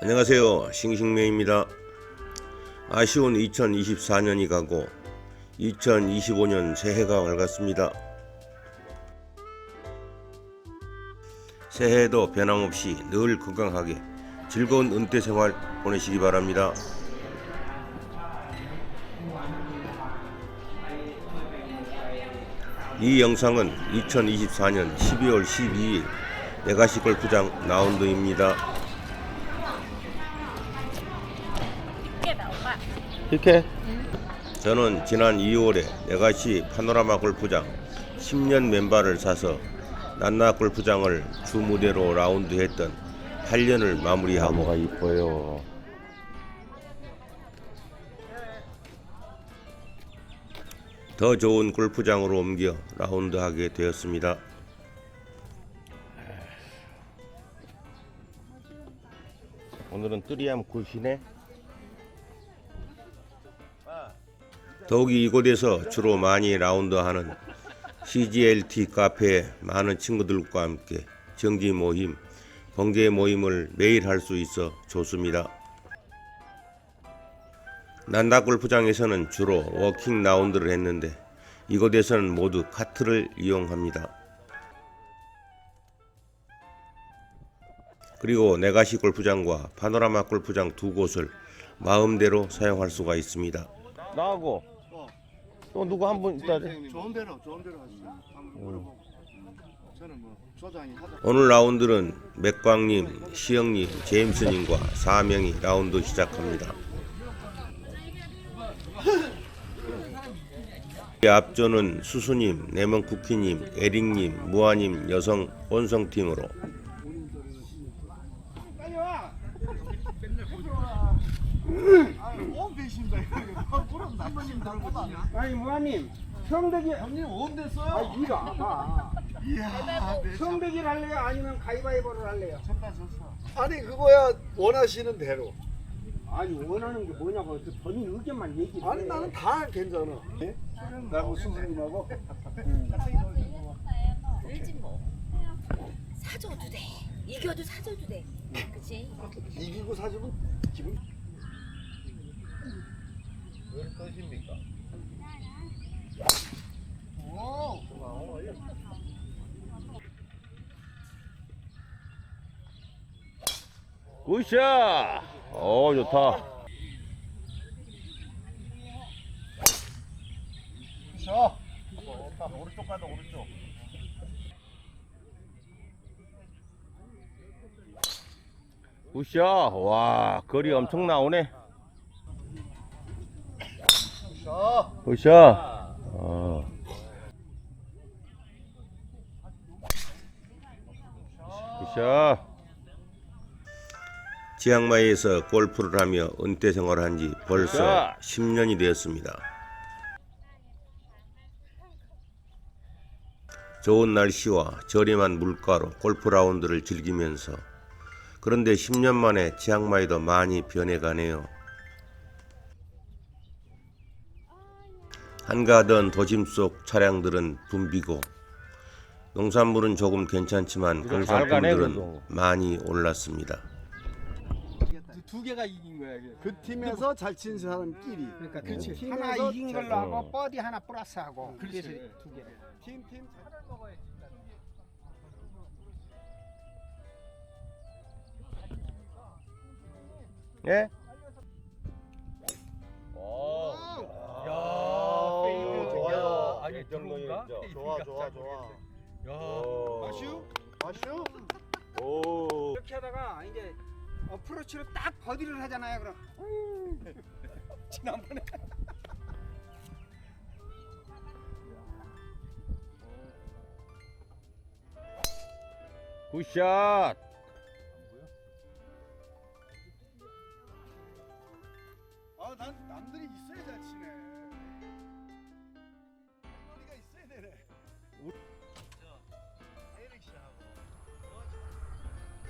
안녕하세요. 싱싱맨입니다. 아쉬운 2024년이 가고 2025년 새해가 밝았습니다. 새해에도 변함없이 늘 건강하게 즐거운 은퇴 생활 보내시기 바랍니다. 이 영상은 2024년 12월 12일 내가시 골프장 라운드입니다. 이렇게 저는 지난 2월에 내가시 파노라마 골프장 10년 멤버를 사서 난나 골프장을 주 무대로 라운드했던 8년을 마무리하고 뭐가 이뻐요. 더 좋은 골프장으로 옮겨 라운드하게 되었습니다. 오늘은 뜨리암 굿이네. 더욱이 이곳에서 주로 많이 라운드하는 CGLT 카페에 많은 친구들과 함께 정기 모임, 번개 모임을 매일 할 수 있어 좋습니다. 난다 골프장에서는 주로 워킹 라운드를 했는데 이곳에서는 모두 카트를 이용합니다. 그리고 네가시 골프장과 파노라마 골프장 두 곳을 마음대로 사용할 수가 있습니다. 나하고 또 누구 한 분 있다. 좋은 대로 좋은 대로 하시죠. 한번 물어보고. 저는 뭐 소장이. 오늘 라운드는 맥광님, 시영님, 제임스님과 4명이 라운드 시작합니다. 앞조는 수수님, 네몬쿠키님, 에릭님, 무아님 여성 원성팀으로 온 배신다 이거. 그럼 나머님 달고 다. 아니 무아님 성대기 형님 온 됐어요. 아 이리 와봐 이야, 내 성대기를 할래요 아니면 가위바위보를 할래요 쳤다 쳤어. 아니 그거야 원하시는 대로. 아니 원하는 게 뭐냐고 그 본인 의견만 얘기해 아니 나는 다 괜찮아. 예? 나하고. 그러지 뭐. 사줘도 돼. 이겨도 사줘도 돼. 그치? 이기고 사주면 기분. 굿샷! 어 좋다. 자, 좋다. 오른쪽 가다 오른쪽. 굿샷! 와 거리 엄청 나오네. 자, 굿샷! 어. 굿샷! 지앙마이에서 골프를 하며 은퇴 생활한 지 벌써 10년이 되었습니다. 좋은 날씨와 저렴한 물가로 골프 라운드를 즐기면서 그런데 10년 만에 치앙마이도 많이 변해가네요. 한가하던 도심 속 차량들은 붐비고 농산물은 조금 괜찮지만 공산품들은 많이 올랐습니다. 두 개가 이긴 거야 이게 그 팀에서 잘 친 사람끼리. 그러니까 그치. 그치 하나 팀에서 이긴 잘- 걸로 어. 하고 버디 하나 플러스 하고 그렇지. 그래서 두 개 팀 팀. 예? 아니 들어온가? 좋아, 좋아, 좋아. 야. 마슈? 마슈? 오. 이렇게 하다가 이제 어프로치로 딱 버디를 하잖아요 그럼 지난번에 굿샷.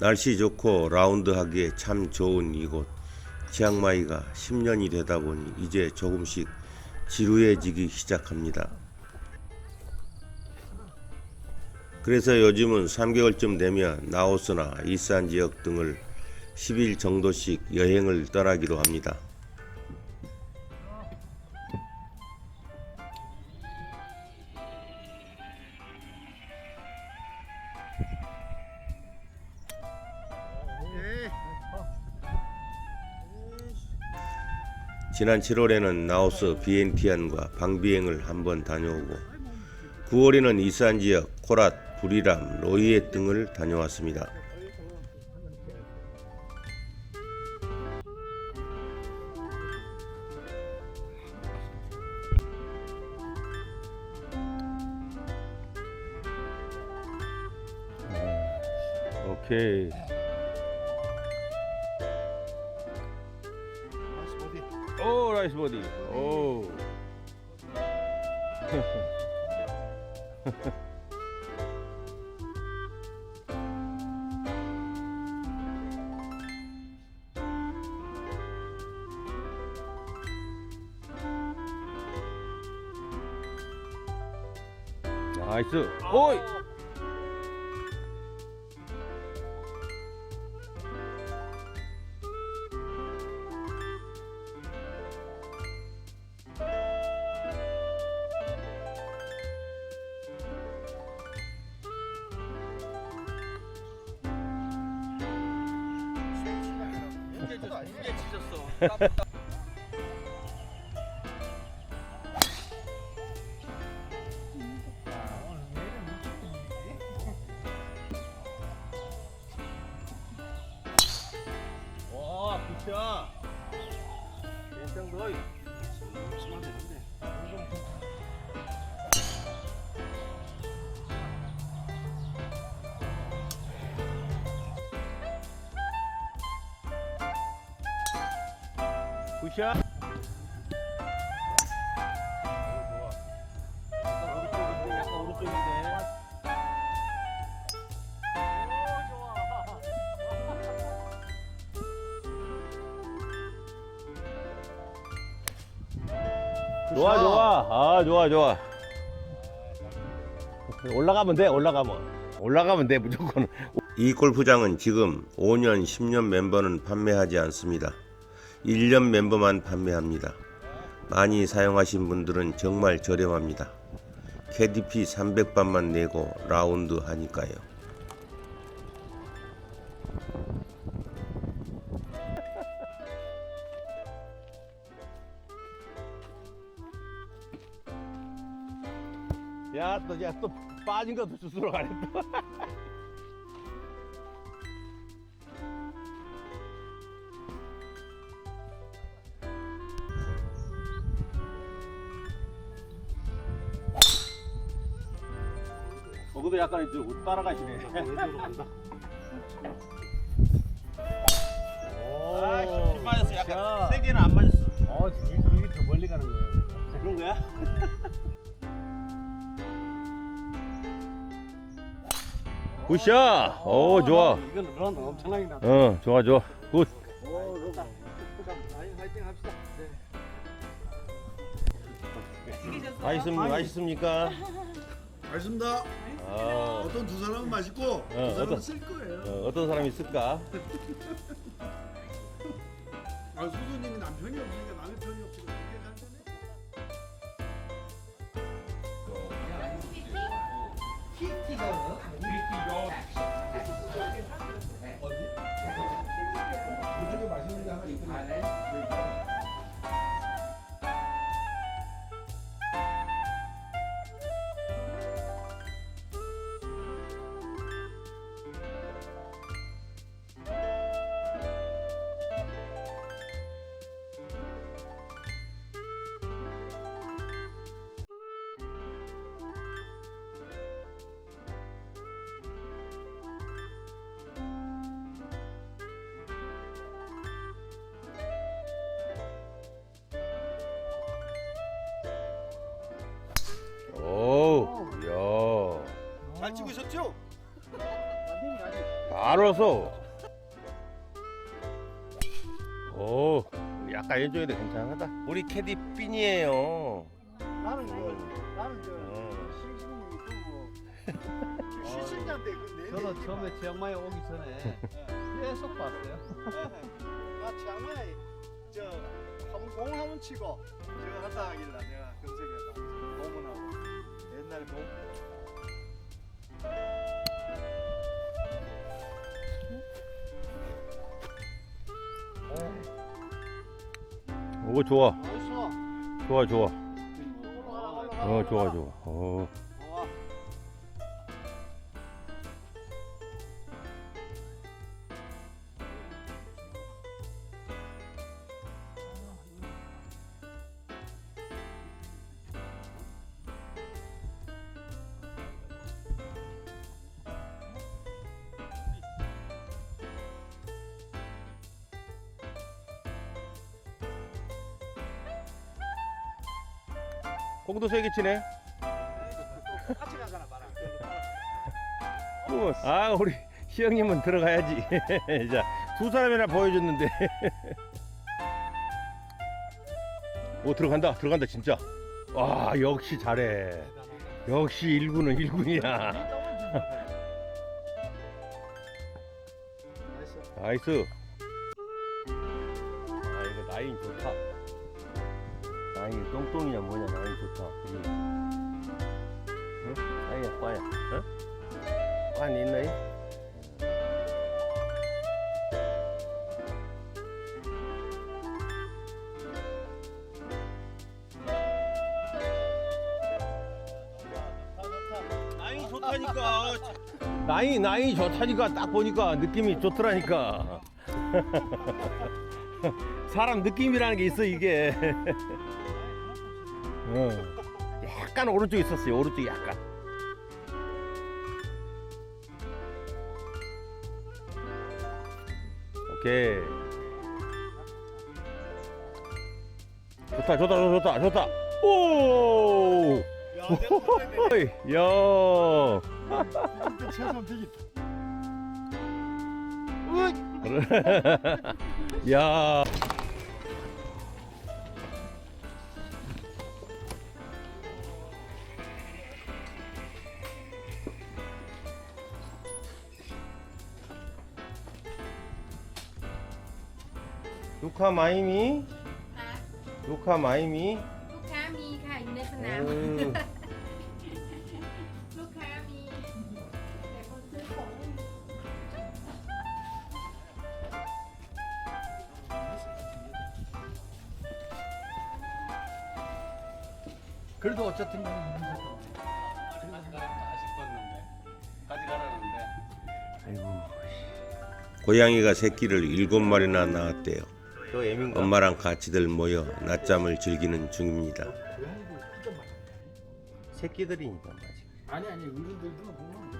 날씨 좋고 라운드 하기에 참 좋은 이곳 치앙마이가 10년이 되다 보니 이제 조금씩 지루해지기 시작합니다. 그래서 요즘은 3개월쯤 되면 나오스나 이산 지역 등을 10일 정도씩 여행을 떠나기로 합니다. 지난 7월에는 라오스 비엔티안과 방비행을 한번 다녀오고 9월에는 이산 지역 코랏, 부리람, 로이에 등을 다녀왔습니다. 오케이. 오 나이스 버디. 오. 나 이스. 오이. 와, 굿샷. 괜찮 너. 쓰면 되는데. 굿샷. 오른쪽인데. 좋아 좋아. 아 좋아 좋아. 올라가면 돼 올라가면. 올라가면 돼 무조건. 이 골프장은 지금 5년 10년 멤버는 판매하지 않습니다. 1년 멤버만 판매합니다. 많이 사용하신 분들은 정말 저렴합니다. KDP 300반만 내고 라운드 하니까요. 야, 또, 야, 또 빠진 것도 스스로 가네, 또. 거기도 약간 이제 따라가시네. 아, 좀 맞았어. 약간 세게는 안 맞았어. 어, 지금 그게 더 멀리 가는 거예요. 그런 거야? 굿샷! 오, 좋아. 이건 런 엄청나게 나. 어, 좋아, 좋아. 굿. 오, 좋다. 화이팅 합시다. 네. 맛있습니까? 맛있습니까? 알겠습니다. 아, 어떤 두 사람은 맛있고 두 사람은 어떤- 쓸 거예요. 어, 어떤 사람이 있을까? 아, 수도님이 남편이 없으니까 남의 편이 없으니까 그게 간단해. 오, 잘 치고 있었죠? 왔어. 오, 약간 왼쪽인데 괜찮하다. 우리 캐디 핀이에요. 나는 뭐, 나는 저 어. 있고 뭐. 실수가 할아버지한테 그 내내 저는 처음에 치앙마이 오기 전에 계속 봤어요. 아 치앙마이 저 한번 공 한번 치고 저 한다 하길래 내가 검색 오 좋아. 어디서 좋아 좋아. 어 좋아 좋아. 어 공도 세게 치네. 같이 가잖아 봐라 아 우리 시영님은 들어가야지. 자두 사람이나 보여줬는데. 오 들어간다 들어간다 진짜. 와 역시 잘해. 역시 일군은 일군이야. 나이스 나이스. 아 이거 나인 좋다 나인 똥똥이냐 뭐냐 나인 좋다 그지 응? 나인이야 빠야 응? 빤 있나요? 나이 좋다니까. 나이 나이 좋다니까 딱 보니까 느낌이 좋더라니까 사람 느낌이라는 게 있어 이게 어. 약간 오른쪽에 있었어요 오른쪽에 약간. 오케이. 좋다 좋다 좋다 좋다. 오! 야야 최선 되겠다 야. 루카 마이미? 루카 마이미? ลูกค้ามีค่ะอยู่ในสนาม 음. ลูกค้ามีแต่คนซื้อของไม่มี 그래도 어쨌든 아쉽었는데 가져가라는데. 아이고. 고양이가 새끼를 일곱 마리나 낳았대요. 엄마랑 같이들 모여 낮잠을 즐기는 중입니다. 새끼들이니까 아직. 아니 아니 어른들도 보면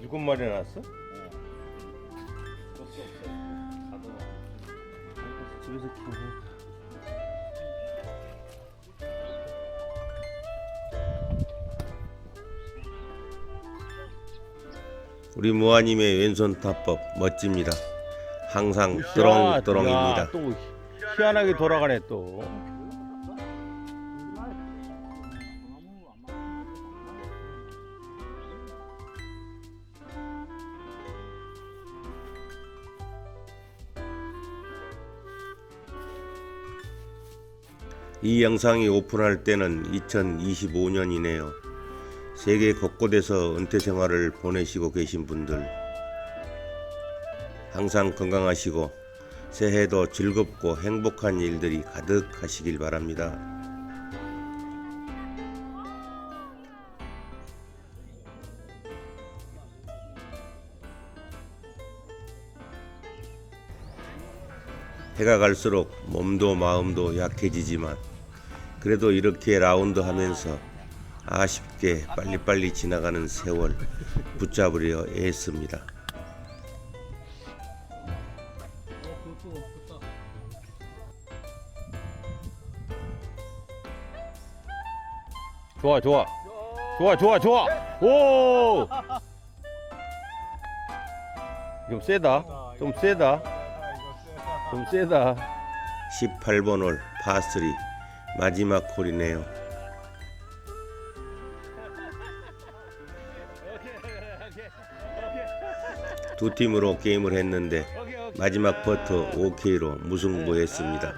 일곱 마리 낳았어? 집에서 키우네. 우리 모아님의 왼손 타법 멋집니다. 항상 뚜렁뚜렁입니다. 야, 또 희한하게 돌아가네 또. 이 영상이 오픈할 때는 2025년이네요. 세계 곳곳에서 은퇴 생활을 보내시고 계신 분들 항상 건강하시고 새해도 즐겁고 행복한 일들이 가득하시길 바랍니다. 해가 갈수록 몸도 마음도 약해지지만 그래도 이렇게 라운드 하면서 아쉽게 빨리빨리 지나가는 세월 붙잡으려 애씁니다. 좋아 좋아. 좋아 좋아 좋아. 오. 좀 세다. 좀 세다. 좀 세다. 18번 홀 파3 마지막 홀이네요. 두 팀으로 게임을 했는데 마지막 퍼터 OK로 무승부했습니다.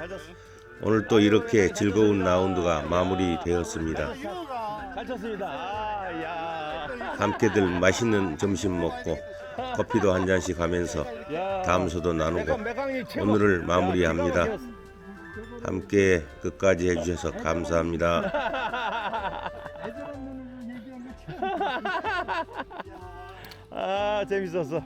오늘 또 이렇게 즐거운 라운드가 마무리되었습니다. 함께들 맛있는 점심 먹고 커피도 한 잔씩 하면서 야. 담소도 나누고. 오늘을 야, 마무리합니다. 함께 끝까지 해주셔서 감사합니다. 아, 재밌었어.